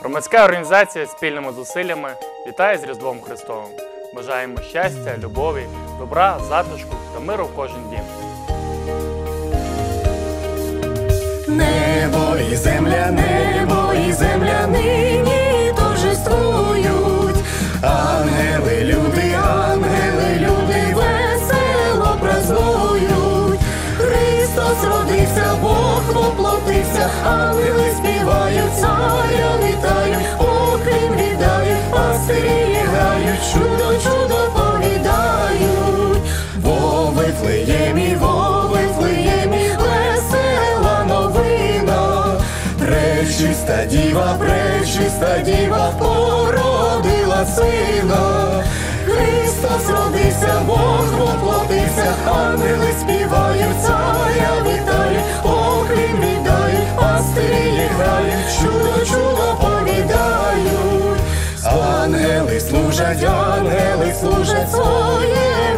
Громадська організація спільними зусиллями вітає з Різдвом Христовим. Бажаємо щастя, любові, добра, затишку та миру в кожен дім. Небо і земля, небо і земля нині торжествують. Ангели, люди, ангели, люди весело празнують. Христос родився, Бог воплотився, ангели співають, Діва, пречиста діва породила сина. Христос родився, Бог воплотився, ангели співають, царя вітають, окрім віддають, пастирі грають, чудо, чудо повідають. Ангели служать, ангели служать своєму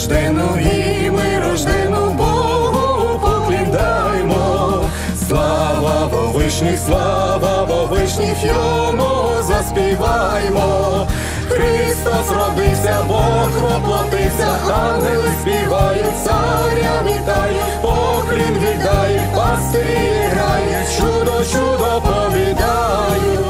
І рождену, і ми рождену Богу поклідаймо. Слава Вовишніх, слава Вовишніх, йому заспіваймо. Христос родився, Бог воплотився, ангели співають, царя вітають, поклін віддають, пастирі грають, чудо, чудо повідають.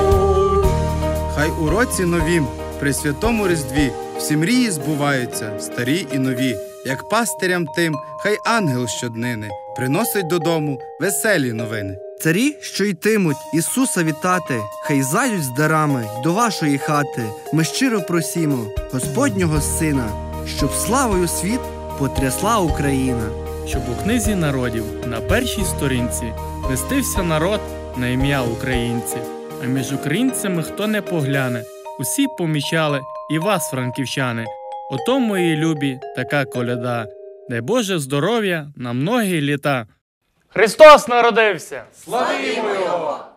Хай у році новім, при святому Різдві, всі мрії збуваються, старі і нові. Як пастирям тим, хай ангел щоднини приносить додому веселі новини. Царі, що йтимуть Ісуса вітати, хай зайдуть з дарами до вашої хати. Ми щиро просімо Господнього Сина, щоб славою світ потрясла Україна. Щоб у книзі народів на першій сторінці листився народ на ім'я українці, а між українцями хто не погляне, усі помічали і вас, франківчани. Ото мої любі, така коляда. Дай Боже здоров'я на многі літа. Христос народився! Славімо Його!